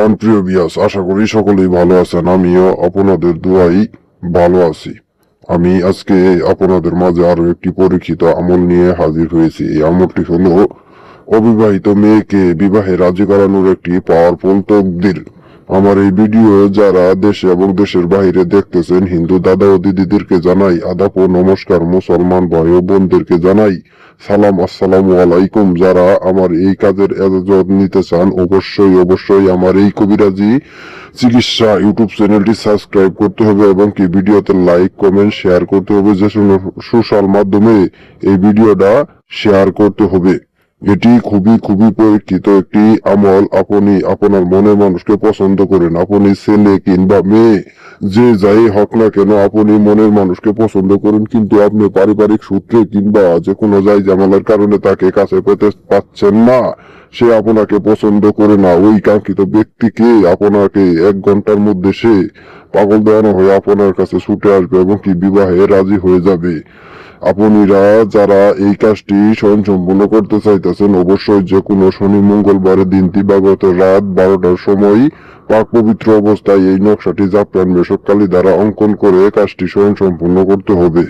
প্রাণপ্রিয় বিয়াস আশা করি সকলেই ভালো আছেন। আমিও আপনাদের দুয়াই ভালো আছি। আমি আজকে আপনাদের মাঝে আরও একটি পরীক্ষিত আমল নিয়ে হাজির হয়েছি। এই আমলটি হলো, অবিবাহিত মেয়েকে বিবাহে রাজি করানোর একটি পাওয়ারফুল তকদির। আমার এই ভিডিও যারা দেশে এবং দেশের বাইরে দেখতেছেন, হিন্দু দাদা ও দিদিদেরকে জানাই আদাপ ও নমস্কার। মুসলমান ভাই ও বোনদেরকে জানাই সালাম, আসসালামু আলাইকুম। যারা আমার এই কাজের এজাজত নিতে চান, অবশ্যই অবশ্যই আমার এই কবিরাজি চিকিৎসা ইউটিউব চ্যানেলটি সাবস্ক্রাইব করতে হবে এবং কি ভিডিওতে লাইক, কমেন্ট, শেয়ার করতে হবে। যে সোশ্যাল মাধ্যমে এই ভিডিওটা শেয়ার করতে হবে। এটি খুবই খুবই পরীক্ষিত একটি আমল। আপনি আপনার মনের মানুষকে পছন্দ করেন। আপনি ছেলে কিংবা মেয়ে, যে যাই হোক না কেন আপনি মনের মানুষকে পছন্দ করেন। কিন্তু আপনি পারিবারিক সূত্রে কিংবা যে কোনো যাই জামালার কারণে তাকে কাছে পেতে পাচ্ছেন না। সে আপনাকে পছন্দ করে না। ওই কাঙ্ক্ষিত ব্যক্তিকে আপনাকে এক ঘণ্টার মধ্যে সে পাগল দেওয়ানো হয়ে আপনার কাছে ছুটে আসবে এবং কি বিবাহে রাজি হয়ে যাবে। আপনিরা যারা এই কাজটি স্বয়ং সম্পূর্ণ করতে চাইতেছেন, অবশ্যই যে কোনো শনি, মঙ্গলবারের দিন দিবাগত রাত বারোটার সময় পাক পবিত্র অবস্থায় এই নকশাটি জাফরান মেশকালি দ্বারা অঙ্কন করে কাজটি স্বয়ং সম্পূর্ণ করতে হবে।